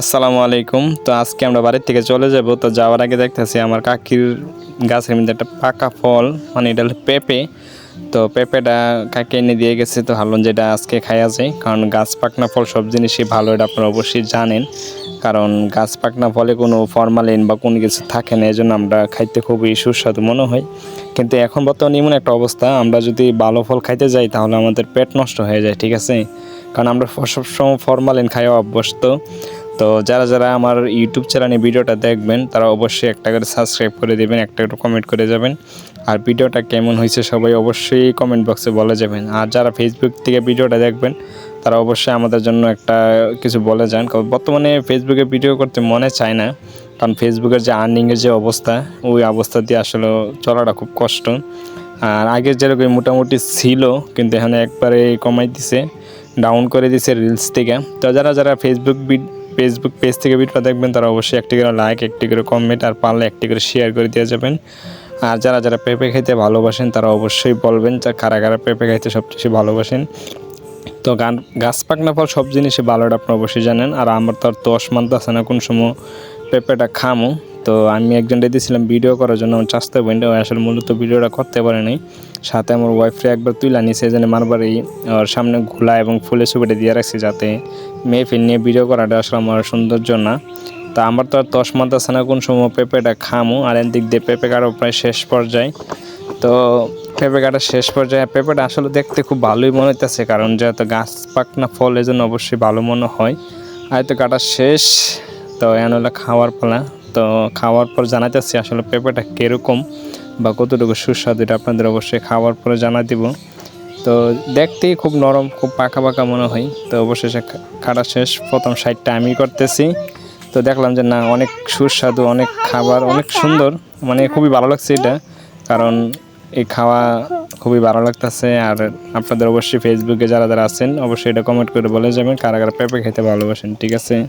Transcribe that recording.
আসসালামু আলাইকুম। তো আজকে আমরা বাড়ির থেকে চলে যাব। তো যাওয়ার আগে দেখতেছি আমার কাকির গাছের মধ্যে একটা পাকা ফল মানে এটা হলো পেঁপে। তো পেঁপেটা কাকে এনে দিয়ে গেছে তো ভাবলাম যে এটা আজকে খাইয়া যায় কারণ গাছ পাকনা ফল সব জিনিসই ভালো, এটা আপনারা অবশ্যই জানেন। কারণ গাছ পাকনা ফলে কোনো ফরমালিন বা কোনো কিছু থাকে না এই জন্য আমরা খাইতে খুবই সুস্বাদু মনে হয়। কিন্তু এখন বর্তমানে এমন একটা অবস্থা, আমরা যদি ভালো ফল খাইতে যাই তাহলে আমাদের পেট নষ্ট হয়ে যায়, ঠিক আছে? কারণ আমরা সবসময় ফরমালিন খাইয়া অভ্যস্ত। তো যারা যারা আমার ইউটিউব চ্যানেলে ভিডিওটা দেখবেন, তারা অবশ্যই একটা করে সাবস্ক্রাইব করে দেবেন, একটা করে কমেন্ট করে যাবেন। আর ভিডিওটা কেমন হয়েছে সবাই অবশ্যই কমেন্ট বক্সে বলে যাবেন। আর যারা ফেসবুক থেকে ভিডিওটা দেখবেন, তারা অবশ্যই আমাদের জন্য একটা কিছু বলে যান। কারণ বর্তমানে ফেসবুকে ভিডিও করতে মনে চায় না। কারণ ফেসবুকের যে আর্নিংয়ের যে অবস্থা, ওই অবস্থা দিয়ে আসলে চলাটা খুব কষ্ট। আর আগে যেরকম মোটামুটি ছিল, কিন্তু এখানে একবারে কমাই দিছে ডাউন করে দিছে রিলস থেকে। তো যারা যারা ফেসবুক ফেসবুক পেজ থেকে ভিডিওটা দেখবেন, তারা অবশ্যই একটি করে লাইক একটি করে কমেন্ট আর পারলে একটি করে শেয়ার করে দিয়ে যাবেন। আর যারা যারা পেঁপে খাইতে ভালোবাসেন, তারা অবশ্যই বলবেন যে কারা কারা পেঁপে খাইতে সবচেয়ে ভালোবাসেন। তো গান, গাছ পাকনা ফল সব জিনিসে ভালোটা আপনি অবশ্যই জানেন। আর আমার তো আর দশ মান্থ আছে না, কোন সময় পেঁপেটা খামো। তো আমি একজনটা দিয়েছিলাম ভিডিও করার জন্য, আমার চাষতে বোনটা আসলে মূলত ভিডিওটা করতে পারে সাথে আমার ওয়াইফরে একবার তুইলা নিছে, যেন মারবারই ওর সামনে ঘোলা এবং ফুলের ছবিটা দিয়ে রাখছি যাতে মেয়ে ফিল নিয়ে ভিডিও করাটা আসলে আমার সৌন্দর্য না। তা আমার তো আর দশ আছে না কোন সময় পেঁপেটা খামো, আর এর দিক দিয়ে পেঁপে কাটাও প্রায় শেষ পর্যায়ে। তো পেঁপে কাটা শেষ পর্যায়ে পেঁপেটা আসলে দেখতে খুব ভালোই মনে হইতেছে, কারণ যেহেতু গাছ পাকনা ফল এই জন্য অবশ্যই ভালো মনে হয়। আর তো কাটা শেষ, তো এখন হলো খাওয়ার পালা। তো খাওয়ার পর জানাইতেছি আসলে পেঁপেটা কীরকম বা কতটুকু সুস্বাদু এটা আপনাদের অবশ্যই খাওয়ার পরে জানা দিব। তো দেখতেই খুব নরম, খুব পাকা পাকা মনে হয়। তো অবশেষে খা- কাটা শেষ, প্রথম সাইডটা আমি করতেছি। তো দেখলাম যে না, অনেক সুস্বাদু, অনেক খাবার, অনেক সুন্দর। মানে খুবই ভালো লাগছে এটা। কারণ এই খাওয়া খুবই ভালো লাগতেছে। আর আপনাদের অবশ্যই ফেসবুকে যারা যারা আছেন, অবশ্যই এটা কমেন্ট করে বলে যাবেন কারা কারা পেঁপে খেতে ভালোবাসেন, ঠিক আছে?